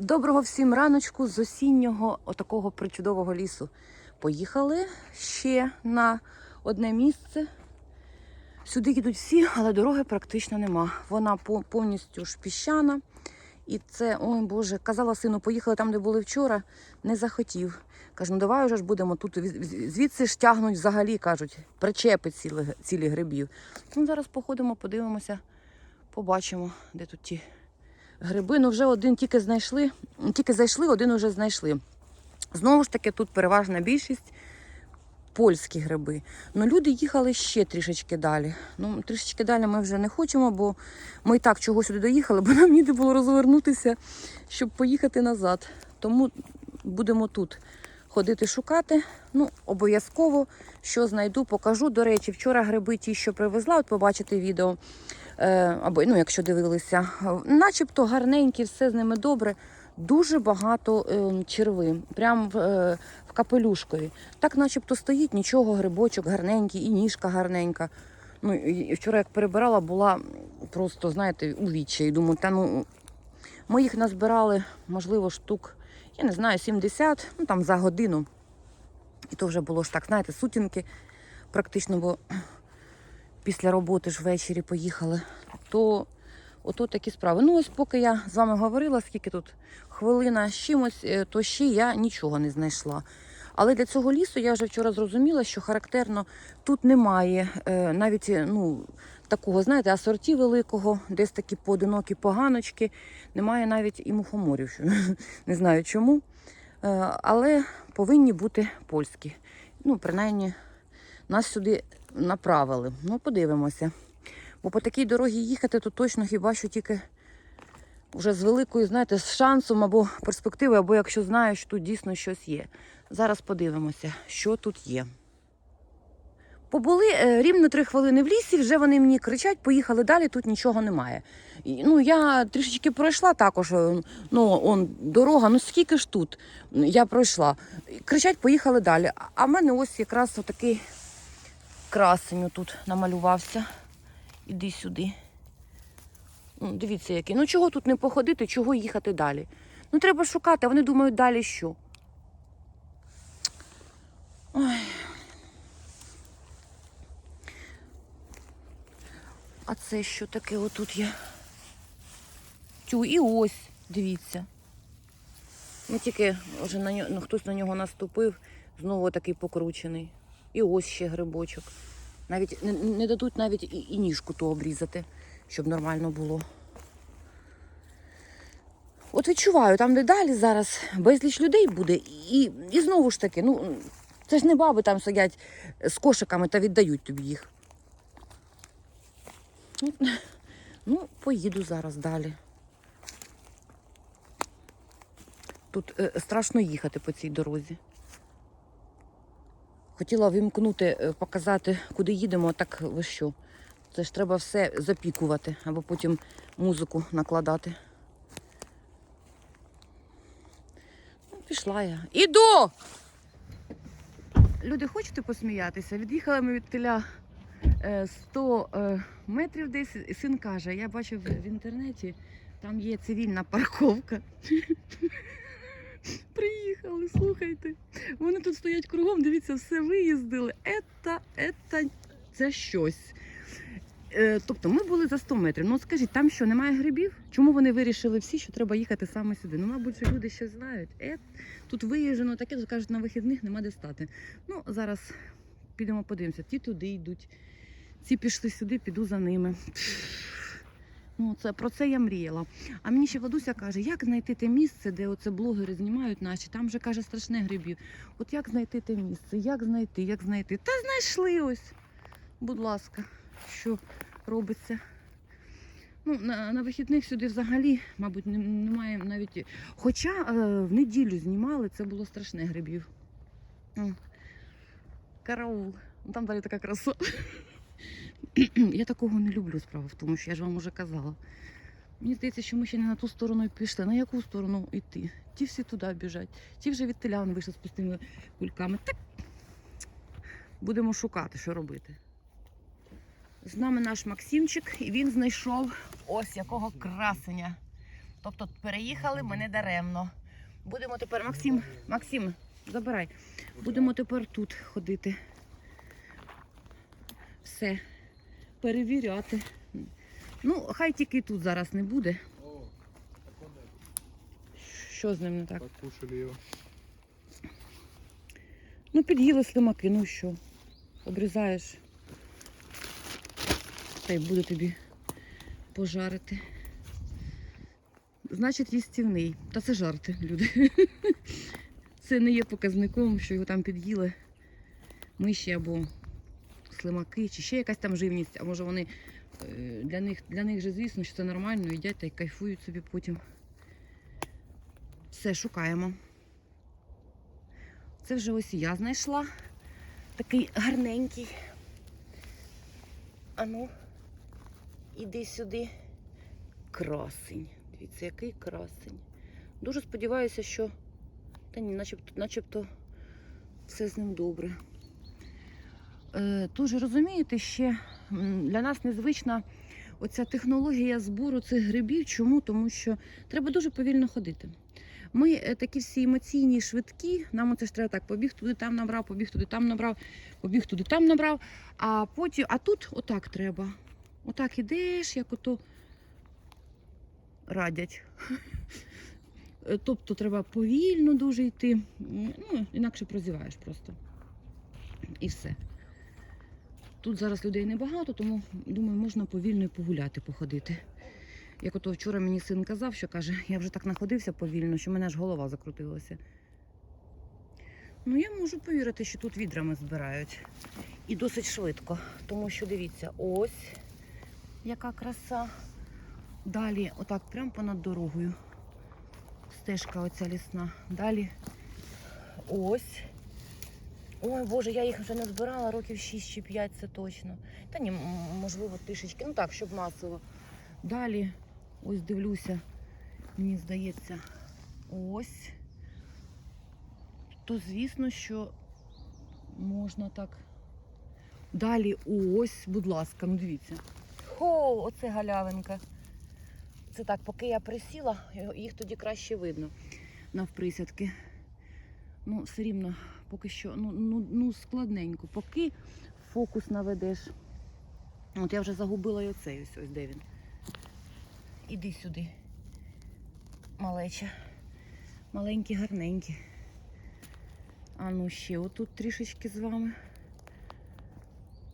Доброго всім раночку з осіннього отакого причудового лісу. Поїхали ще на одне місце. Сюди їдуть всі, але дороги практично нема. Вона повністю ж піщана. І це, ой Боже, казала сину, поїхали там, де були вчора, не захотів. Каже, ну давай вже ж будемо тут. Звідси ж тягнуть взагалі, кажуть, причепи цілі, цілі грибів. Ну, зараз походимо, подивимося, побачимо, де тут ті гриби. Ну, вже один тільки знайшли, тільки зайшли, один уже знайшли. Знову ж таки, тут переважна більшість польські гриби. Ну, люди їхали ще трішечки далі. Ну, трішечки далі ми вже не хочемо, бо ми і так чого сюди доїхали, бо нам ніде було розвернутися, щоб поїхати назад. Тому будемо тут ходити шукати. Ну, обов'язково, що знайду, покажу. До речі, вчора гриби ті, що привезла, от побачите відео. Е, або ну, якщо дивилися, начебто гарненькі, все з ними добре. Дуже багато е, черви, прямо в, е, в капелюшкові. Так, начебто, стоїть нічого, грибочок гарненький, і ніжка гарненька. Ну, і вчора, як перебирала, була просто, знаєте, у відчаї. Думаю, та ну ми їх назбирали, можливо, штук, я не знаю, 70, ну там за годину. І то вже було ж так, знаєте, сутінки практично, бо після роботи ж ввечері поїхали. То ото такі справи. Ну, ось поки я з вами говорила, скільки тут хвилина з чимось, е, то ще я нічого не знайшла. Але для цього лісу я вже вчора зрозуміла, що характерно тут немає е, навіть е, ну, такого, знаєте, асорті великого, десь такі поодинокі поганочки. Немає навіть і мухоморів. Не знаю чому. Але повинні бути польські. Ну, принаймні, нас сюди направили. Ну, подивимося. Бо по такій дорозі їхати, то точно хіба що тільки вже з великою, знаєте, з шансом або перспективою, або якщо знаю, що тут дійсно щось є. Зараз подивимося, що тут є. Побули е, рівно три хвилини в лісі, вже вони мені кричать, поїхали далі, тут нічого немає. Ну, я трішечки пройшла також, е, ну, он, дорога, ну скільки ж тут я пройшла. Кричать, поїхали далі. А в мене ось якраз отакий красень тут намалювався. Іди сюди. Ну, дивіться, який. Ну чого тут не походити, чого їхати далі? Ну треба шукати, а вони думають далі що. Ой. А це що таке отут є? Тю, і ось, дивіться. Ми тільки вже на нього, ну, хтось на нього наступив, знову такий покручений. І ось ще грибочок. Навіть не, не дадуть навіть і, і ніжку ту обрізати, щоб нормально було. От відчуваю, там де далі зараз безліч людей буде, і, і знову ж таки, ну це ж не баби там сидять з кошиками та віддають тобі їх. Ну, поїду зараз далі. Тут е, страшно їхати по цій дорозі. Хотіла вимкнути, е, показати, куди їдемо, так ви що? Це ж треба все запікувати, або потім музику накладати. Ну, пішла я. Іду! Люди, хочете посміятися? Від'їхали ми від теля е, 100 е, метрів десь. Син каже, я бачив в інтернеті, там є цивільна парковка. Приїхали, слухайте. Вони тут стоять кругом, дивіться, все виїздили. Ета, ета, це щось. Е, тобто ми були за 100 метрів. Ну скажіть, там що, немає грибів? Чому вони вирішили всі, що треба їхати саме сюди? Ну, мабуть, люди ще знають. Е, тут виїжджено таке, то кажуть, на вихідних нема де стати. Ну, зараз підемо подивимося. Ті туди йдуть, ці пішли сюди, піду за ними. Ну, це, про це я мріяла. А мені ще Владуся каже, як знайти те місце, де оце блогери знімають наші, там вже каже страшне грибів. От як знайти те місце? Як знайти, як знайти? Та знайшли ось. Будь ласка, що робиться. Ну, на, на вихідних сюди взагалі, мабуть, немає навіть. Хоча е, в неділю знімали, це було страшне грибів. Караул. Там далі така краса. Я такого не люблю справа в тому, що я ж вам уже казала. Мені здається, що ми ще не на ту сторону пішли. На яку сторону йти? Ті всі туди біжать. Ті вже від телян вийшли з пустими кульками. Так будемо шукати, що робити. З нами наш Максимчик, і він знайшов ось якого красення. Тобто переїхали ми не даремно. Будемо тепер, Максим, Максим, забирай. Будемо тепер тут ходити. Все. Перевіряти. Ну, хай тільки тут зараз не буде. Що з ним не так? Покушали. Ну, під'їли слимаки, ну що? Обрізаєш. Та й буде тобі пожарити. Значить, їстівний. Та це жарти, люди. Це не є показником, що його там під'їли миші або слимаки, чи ще якась там живність, а може вони е, для них, для них же звісно, що це нормально, їдять та й кайфують собі потім. Все, шукаємо. Це вже ось я знайшла. Такий гарненький. Ану, іди сюди. Красень. Дивіться, який красень. Дуже сподіваюся, що. Та ні, начебто, начебто все з ним добре. Дуже розумієте, ще для нас незвична оця технологія збору цих грибів. Чому? Тому що треба дуже повільно ходити. Ми е, такі всі емоційні, швидкі. Нам оце ж треба так, побіг туди, там набрав, побіг туди, там набрав, побіг туди, там набрав. А потім, а тут отак треба. Отак ідеш, як ото радять. Е, Тобто треба повільно дуже йти. Ну, інакше прозіваєш просто. І все. Тут зараз людей небагато, тому думаю, можна повільно і погуляти, походити. Як ото вчора мені син казав, що каже, я вже так находився повільно, що мене аж голова закрутилася. Ну, я можу повірити, що тут відрами збирають. І досить швидко. Тому що дивіться, ось яка краса. Далі, отак, прямо понад дорогою. Стежка оця лісна. Далі ось. Ой, Боже, я їх вже не збирала років 6 чи 5, це точно. Та ні, можливо, трішечки. Ну так, щоб масово. Далі, ось дивлюся, мені здається, ось. То звісно, що можна так. Далі ось, будь ласка, ну дивіться. Хо, оце галявинка. Це так, поки я присіла, їх тоді краще видно навприсядки. Ну, все рівно, поки що, ну, ну, ну складненько. Поки фокус наведеш. От я вже загубила і оцей ось, ось де він. Іди сюди. Малеча. Маленькі, гарненькі. А ну ще отут трішечки з вами.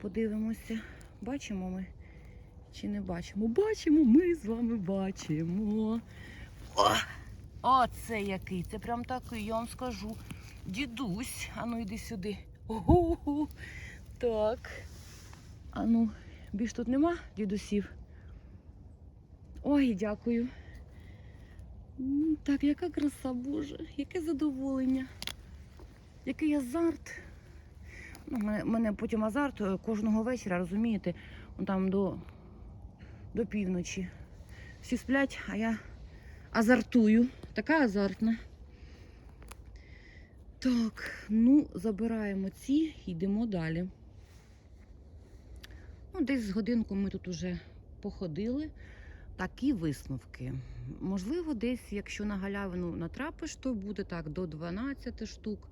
Подивимося. Бачимо ми чи не бачимо? Бачимо, ми з вами бачимо. О! Оце який. Це прям такий, я вам скажу. Дідусь. Ану, йди сюди. Ого. Так. Ану, більш тут нема дідусів. Ой, дякую. Так, яка краса, Боже, яке задоволення, який азарт. Ну, мене, мене потім азарт е, кожного вечора, розумієте, там до, до півночі. Всі сплять, а я азартую. Така азартна. Так, ну, забираємо ці йдемо далі. Ну, десь з годинку ми тут уже походили. Такі висновки. Можливо, десь, якщо на галявину натрапиш, то буде так до 12 штук.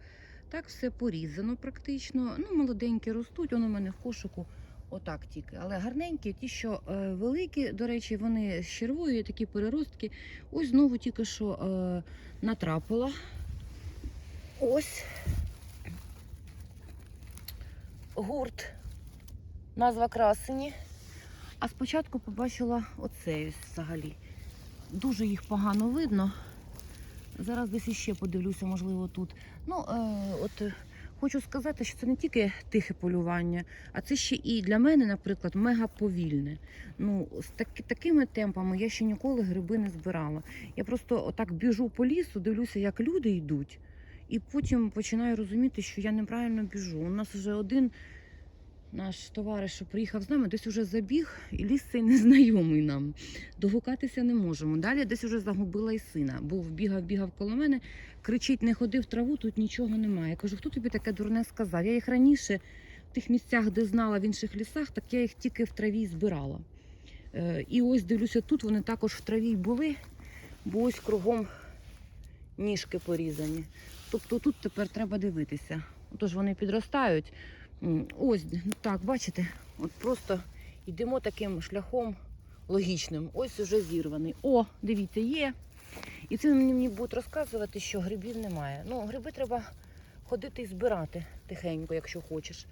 Так все порізано практично. Ну, молоденькі ростуть, воно у мене в кошику отак тільки. Але гарненькі, ті, що е, великі, до речі, вони з червою, такі переростки. Ось знову тільки що е, натрапила. Ось гурт. Назва красені. А спочатку побачила оцей взагалі. Дуже їх погано видно. Зараз десь іще подивлюся, можливо, тут. Ну, е, от е, хочу сказати, що це не тільки тихе полювання, а це ще і для мене, наприклад, мега повільне. Ну, з таки, такими темпами я ще ніколи гриби не збирала. Я просто отак біжу по лісу, дивлюся, як люди йдуть, і потім починаю розуміти, що я неправильно біжу. У нас вже один наш товариш, що приїхав з нами, десь уже забіг, і ліс цей незнайомий нам. Догукатися не можемо. Далі десь уже загубила і сина. Був бігав, бігав коло мене, кричить: не ходи в траву, тут нічого немає. Я кажу, хто тобі таке дурне сказав? Я їх раніше в тих місцях, де знала в інших лісах, так я їх тільки в траві збирала. Е, І ось дивлюся, тут вони також в траві були. бо ось кругом ніжки порізані. Тобто тут тепер треба дивитися. Отож вони підростають. Ось так, бачите, от просто йдемо таким шляхом логічним. Ось уже зірваний. О, дивіться, є. І це мені, будуть розказувати, що грибів немає. Ну, гриби треба ходити і збирати тихенько, якщо хочеш.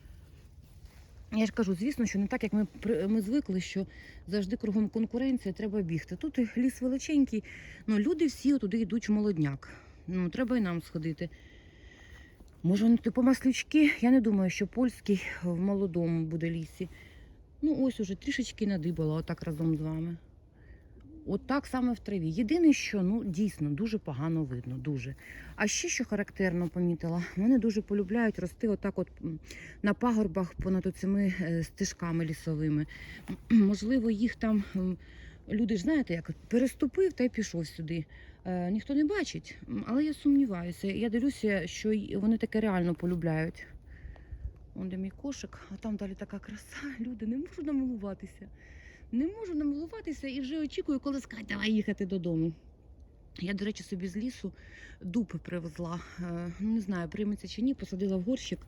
Я ж кажу, звісно, що не так, як ми, ми звикли, що завжди кругом конкуренція, треба бігти. Тут ліс величенький, ну люди всі туди йдуть молодняк. Ну, треба і нам сходити. Може, вони типу маслючки? Я не думаю, що польський в молодому буде лісі. Ну, ось уже трішечки надибала, отак разом з вами. От так саме в траві. Єдине, що ну дійсно дуже погано видно, дуже. А ще що характерно помітила, вони дуже полюбляють рости отак, от на пагорбах понад оцими е, стежками лісовими. Можливо, їх там люди ж знаєте, як переступив та й пішов сюди. Е, ніхто не бачить, але я сумніваюся. Я дивлюся, що вони таке реально полюбляють. Вон де мій кошик, а там далі така краса. Люди, не можу намилуватися. Не можу намилуватися і вже очікую, коли скажуть, давай їхати додому. Я, до речі, собі з лісу дуб привезла. Е, Ну, не знаю, прийметься чи ні, посадила в горщик.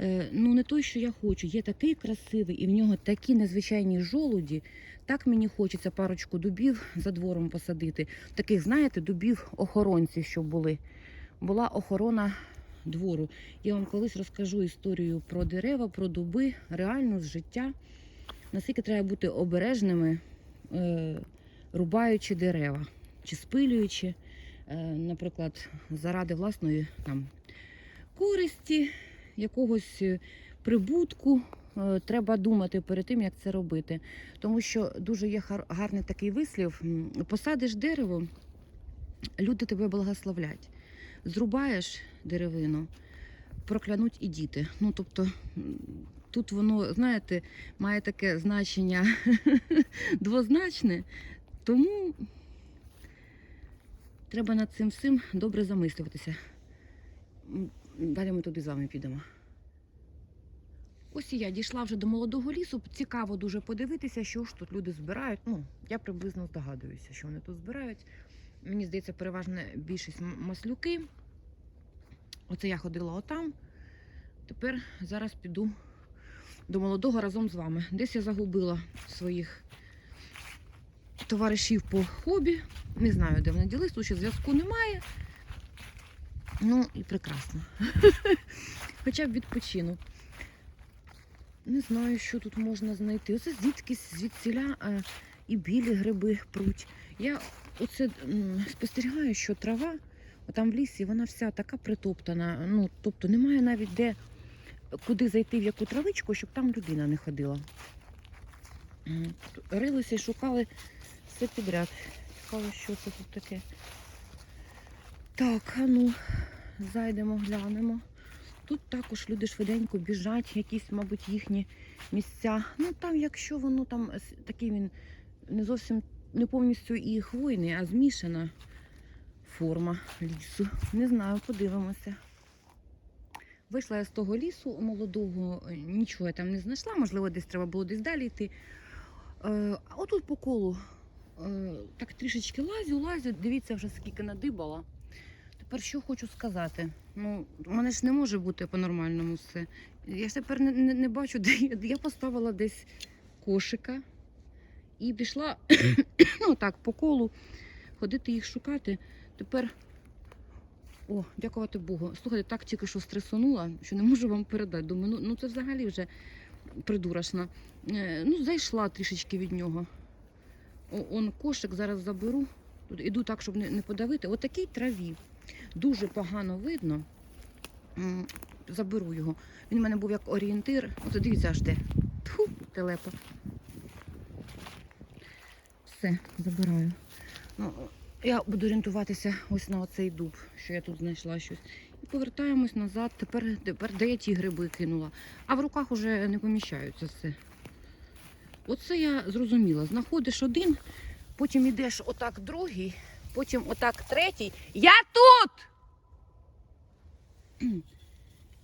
Е, Ну, не той, що я хочу. Є такий красивий, і в нього такі незвичайні жолуді. Так мені хочеться парочку дубів за двором посадити. Таких, знаєте, дубів охоронців, щоб були. Була охорона двору. Я вам колись розкажу історію про дерева, про дуби, реальну з життя. Наскільки треба бути обережними, е, рубаючи дерева чи спилюючи, е, наприклад, заради власної там, користі, якогось е, прибутку. е, Треба думати перед тим, як це робити. Тому що дуже є гарний такий вислів: посадиш дерево, люди тебе благословлять. Зрубаєш деревину, проклянуть і діти. Ну, тобто, тут воно, знаєте, має таке значення двозначне, тому треба над цим всім добре замислюватися. Далі ми туди з вами підемо. Ось я дійшла вже до молодого лісу. Цікаво дуже подивитися, що ж тут люди збирають. Ну, я приблизно здогадуюся, що вони тут збирають. Мені здається, переважна більшість маслюки. Оце я ходила отам. Тепер зараз піду до молодого разом з вами. Десь я загубила своїх товаришів по хобі. Не знаю, де вони ділись, тут ще зв'язку немає. Ну і прекрасно. Хоча б відпочину. Не знаю, що тут можна знайти. Оце звідки звідсіля е, і білі гриби пруть. Я оце спостерігаю, що трава там в лісі, вона вся така притоптана. Ну, тобто немає навіть де куди зайти в яку травичку, щоб там людина не ходила. Рилися і шукали все підряд. Цікаво, що це тут таке. Так, а ну, зайдемо, глянемо. Тут також люди швиденько біжать, якісь, мабуть, їхні місця. Ну там, якщо воно там такий він не зовсім не повністю і хвойний, а змішана форма лісу. Не знаю, подивимося. Вийшла я з того лісу молодого, е, нічого я там не знайшла, можливо, десь треба було десь далі йти. Е, отут по колу е, так трішечки лазю, лазю, дивіться вже скільки надибала. Тепер що хочу сказати? Ну, у мене ж не може бути по-нормальному все. Я ж тепер не, не, не бачу, де я. Я поставила десь кошика і пішла ну, так, по колу ходити їх шукати. Тепер. О, дякувати Богу. Слухайте, так тільки що стресонула, що не можу вам передати. Думаю, ну, ну це взагалі вже придурашна. Е, ну, зайшла трішечки від нього. О, он кошик зараз заберу. Тут іду так, щоб не, подавити. Отакій траві. Дуже погано видно. Заберу його. Він у мене був як орієнтир. Оце дивіться аж де. Тьфу, телепа. Все, забираю. Ну, я буду орієнтуватися ось на оцей дуб, що я тут знайшла щось. І повертаємось назад. Тепер, тепер де я ті гриби кинула. А в руках уже не поміщаються все. Оце я зрозуміла. Знаходиш один, потім йдеш отак другий, потім отак третій. Я тут!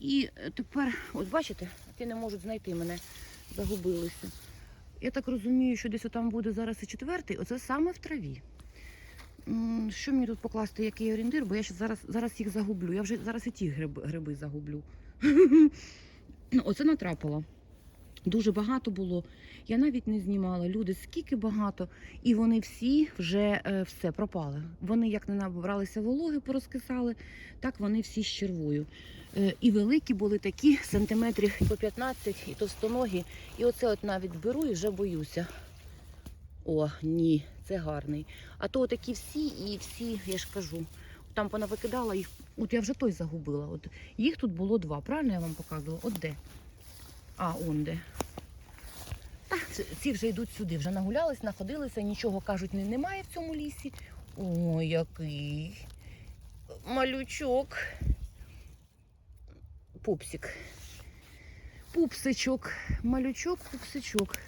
І тепер, от бачите, ті не можуть знайти мене, загубилися. Я так розумію, що десь там буде зараз і четвертий, оце саме в траві. що мені тут покласти, який орієнтир, бо я щас зараз, зараз їх загублю. Я вже зараз і ті гриби, гриби загублю. Ну, Оце натрапила. Дуже багато було. Я навіть не знімала. Люди, скільки багато, і вони всі вже е, все пропали. Вони як не набралися вологи, порозкисали, так вони всі з червою. Е, і великі були такі сантиметрів по 15, і товстоногі. І оце от навіть беру і вже боюся. О, ні, це гарний. А то такі всі і всі, я ж кажу, там понавикидала їх. От я вже той загубила. От їх тут було два. Правильно я вам показувала? От де? А, он де. Ці вже йдуть сюди, вже нагулялись, находилися, нічого кажуть, немає в цьому лісі. Ой, який малючок. Пупсик. Пупсичок. Малючок, пупсичок.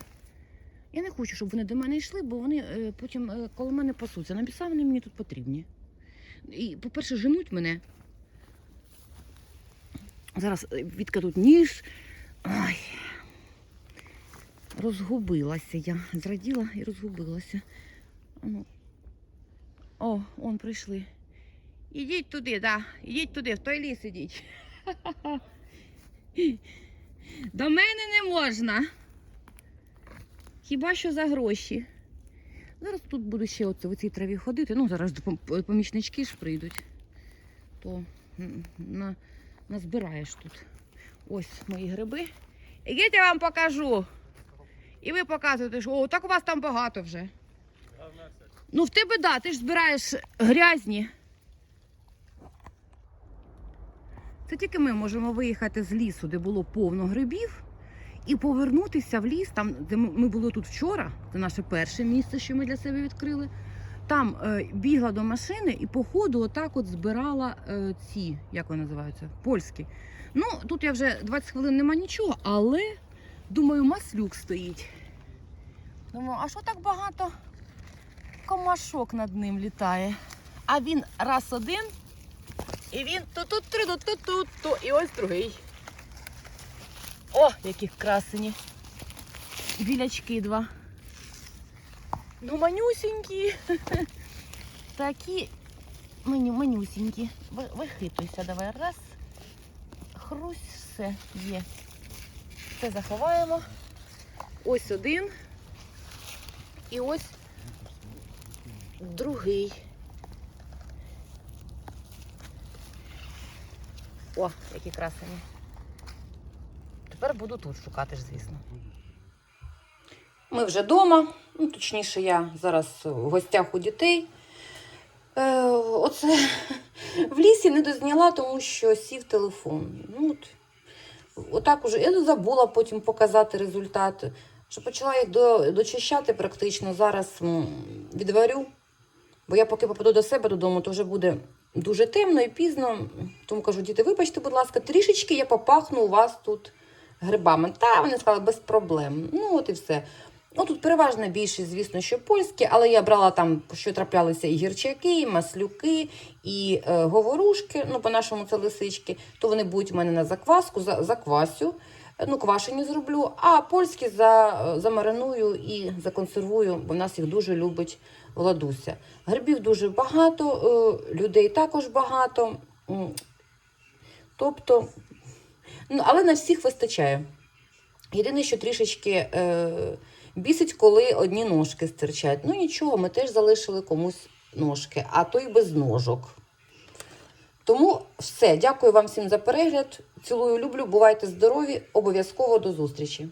Я не хочу, щоб вони до мене йшли, бо вони е, потім е, коло мене пасуться. На біса вони мені тут потрібні. І, по-перше, женуть мене. Зараз е, ніж. Ай. Розгубилася я. Зраділа і розгубилася. Ну. О, он прийшли. Ідіть туди, да. Ідіть туди, в той ліс ідіть. До мене не можна. Хіба що за гроші. Зараз тут буду ще оце в цій траві ходити. Ну, зараз помічнички ж прийдуть. То на, назбираєш тут. Ось мої гриби. Ідіть я вам покажу. І ви показуєте, що о, так у вас там багато вже. Ну, в тебе да, ти ж збираєш грязні. Це тільки ми можемо виїхати з лісу, де було повно грибів, і повернутися в ліс, там, де ми були тут вчора, це наше перше місце, що ми для себе відкрили. Там е, бігла до машини і по ходу отак от збирала е, ці, як вони називаються, польські. Ну, тут я вже 20 хвилин нема нічого, але думаю, маслюк стоїть. Думаю, а що так багато комашок над ним літає? А він раз один, і він тут тут тут тут тут тут і ось другий. О, які красені. Білячки два. Ну, манюсінькі. Такі меню, менюсінькі. Вихитуйся, давай. Раз. Хрусь, все є. Це заховаємо. Ось один. І ось другий. О, які красені. Тепер буду тут шукати ж, звісно. Ми вже вдома, ну, точніше, я зараз в гостях у дітей. Е, оце в лісі не дозняла, тому що сів телефон. Ну, от, отак уже. Я забула потім показати результат. Що почала їх до, дочищати практично. Зараз відварю. Бо я поки попаду до себе додому, то вже буде дуже темно і пізно. Тому кажу, діти, вибачте, будь ласка, трішечки я попахну у вас тут грибами. Та вони сказали, без проблем. Ну, от і все. Ну, тут переважна більшість, звісно, що польські, але я брала там, що траплялися і гірчаки, і маслюки, і е, говорушки, ну, по-нашому це лисички, то вони будуть у мене на закваску, за, заквасю, е, ну, квашені зроблю, а польські за, е, замариную і законсервую, бо в нас їх дуже любить Владуся. Грибів дуже багато, е, людей також багато. Тобто, ну, але на всіх вистачає. Єдине, що трішечки е, бісить, коли одні ножки стирчать. Ну нічого, ми теж залишили комусь ножки, а то й без ножок. Тому все, дякую вам всім за перегляд. Цілую, люблю, бувайте здорові, обов'язково до зустрічі.